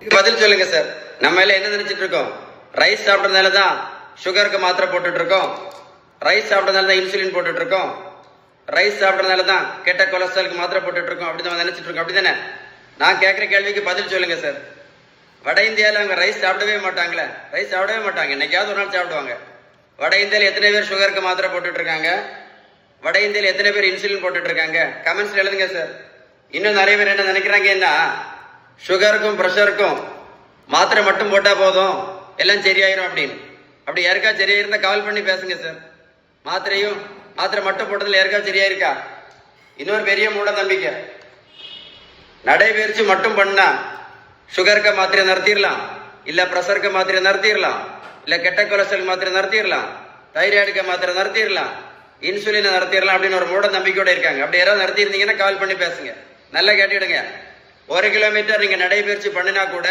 பதில் சொல்லுங்க சார் நம்ம எல்லாம் என்ன நினைச்சிட்டு இருக்கோம்? ரைஸ் சாப்பிட்டதுனால தான் சுகருக்கு மாத்திரை போட்டுட்டு இருக்கோம் ரைஸ் சாப்பிட்டதுனால தான் இன்சுலின் போட்டுட்டு இருக்கோம் ரைஸ் சாப்பிட்டதுனால தான் கெட்ட கொலஸ்ட்ராலுக்கு மாத்திரை போட்டுட்டு இருக்கோம் அப்படி தான் நினைச்சிட்டு இருக்கோம். அப்படிதானே? நான் கேட்குற கேள்விக்கு பதில் சொல்லுங்க சார் வட இந்தியாவில் அவங்க ரைஸ் சாப்பிடவே மாட்டாங்களே. ரைஸ் சாப்பிடவே மாட்டாங்க. என்னைக்காவது ஒரு நாள் சாப்பிடுவாங்க. வட இந்தியாவில் எத்தனை பேர் சுகருக்கு மாத்திரை போட்டுட்டு இருக்காங்க வட இந்தியாவில் எத்தனை பேர் இன்சுலின் போட்டுட்டு இருக்காங்க கமெண்ட்ஸ்ல எழுதுங்க சார் இன்னும் நிறைய பேர் என்ன நினைக்கிறாங்கன்னா சுகருக்கும் ப்ரெஷருக்கும் மாத்திரை மட்டும் போட்டால் போதும். எல்லாம் சரியாயிரும் அப்படின்னு. அப்படி யாருக்கா சரியாயிருந்தா கால் பண்ணி பேசுங்க சார் மாத்திரையும் மாத்திரை மட்டும் போட்டதில் யாருக்கா சரியாயிருக்கா? இன்னொரு பெரிய மூட நம்பிக்கை. நடைபயிற்சி மட்டும் பண்ணா சுகருக்கு மாத்திரை நிறுத்திடலாம் இல்லை ப்ரெஷருக்கு மாத்திரை நிறுத்திடலாம் இல்லை கெட்ட கொலஸ்ட்ரால் மாத்திரை நிறுத்திடலாம் தைராய்டுக்கு மாத்திரை நிறுத்திடலாம் இன்சுலினை நிறுத்திடலாம் அப்படின்னு ஒரு மூட நம்பிக்கையோட இருக்காங்க. அப்படி யாராவது நடத்தியிருந்தீங்கன்னா கால் பண்ணி பேசுங்க. நல்லா கேட்டுவிடுங்க. ஒரு கிலோமீட்டர் நீங்க நடைபயிற்சி பண்ணினா கூட